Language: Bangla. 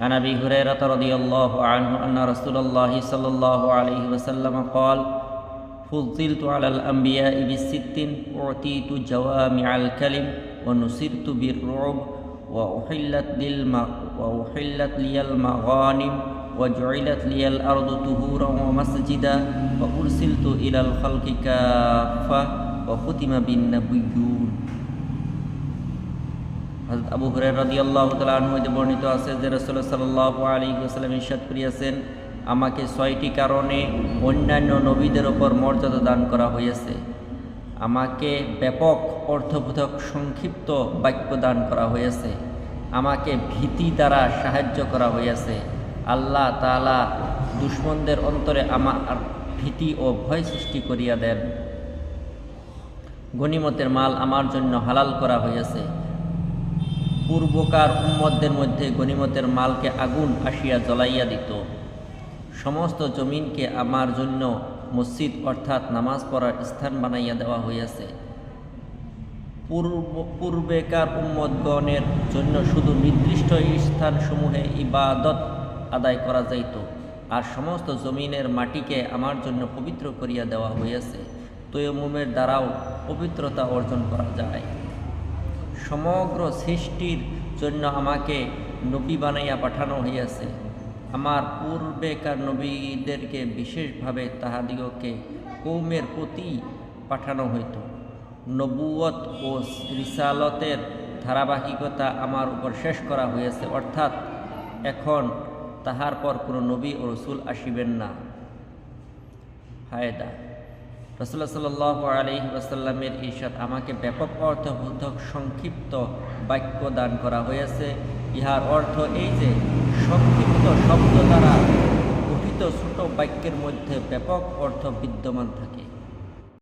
عن أبي هريرة رضي الله عنه أن رسول الله صلى الله عليه وسلم قال فضلت على الأنبياء بالست أعطيت جوامع الكلم ونصرت بالرعب وأحلت وأحلت لي المغانم وجعلت لي الأرض طهورا ومسجدا وارسلت إلى الخلق كافة وختم بالنبيون. হযরত আবু হুরায়রা রাদিয়াল্লাহু তাআলা আনহু হতে বর্ণিত আছে যে রাসূলুল্লাহ সাল্লাল্লাহু আলাইহি ওয়াসাল্লাম ইরশাদ করিয়াছেন, আমাকে ছয়টি কারণে অন্যান্য নবীদের ওপর মর্যাদা দান করা হয়েছে আমাকে ব্যাপক অর্থবোধক সংক্ষিপ্ত বাক্য দান করা হয়েছে আমাকে ভীতি দ্বারা সাহায্য করা হয়েছে আল্লাহ তালা দুশ্মনদের অন্তরে আমার ভীতি ও ভয় সৃষ্টি করিয়া দেন। গনিমতের মাল আমার জন্য হালাল করা হয়েছে পূর্বকার উম্মতদের মধ্যে গনিমতের মালকে আগুন আসিয়া জ্বলাইয়া দিত। সমস্ত জমিনকে আমার জন্য মসজিদ অর্থাৎ নামাজ পড়ার স্থান বানাইয়া দেওয়া হইয়াছে। পূর্ব, পূর্বেকার উম্মতগণের জন্য শুধু নির্দিষ্ট স্থানসমূহে ইবাদত আদায় করা যাইত আর সমস্ত জমিনের মাটিকে আমার জন্য পবিত্র করিয়া দেওয়া হইয়াছে। তৈমুমের দ্বারাও পবিত্রতা অর্জন করা যায়। সমগ্র সৃষ্টির জন্য আমাকে নবী বানাইয়া পাঠানো হইয়াছে। আমার পূর্বেকার নবীদেরকে বিশেষভাবে তাহাদিগকে কৌমের প্রতি পাঠানো হইত। নবুয়ত ও রিসালতের ধারাবাহিকতা আমার উপর শেষ করা হয়েছে অর্থাৎ এখন তাহার পর কোনো নবী ও রসুল আসিবেন না। ফায়দা রসুল্লাহ সাল আলী ওয়াসাল্লামের ঈশ্বর আমাকে ব্যাপক অর্থবোধক সংক্ষিপ্ত বাক্য দান করা হয়েছে ইহার অর্থ এই যে, সংক্ষিপ্ত শব্দ দ্বারা গঠিত ছোট বাক্যের মধ্যে ব্যাপক অর্থ বিদ্যমান থাকে।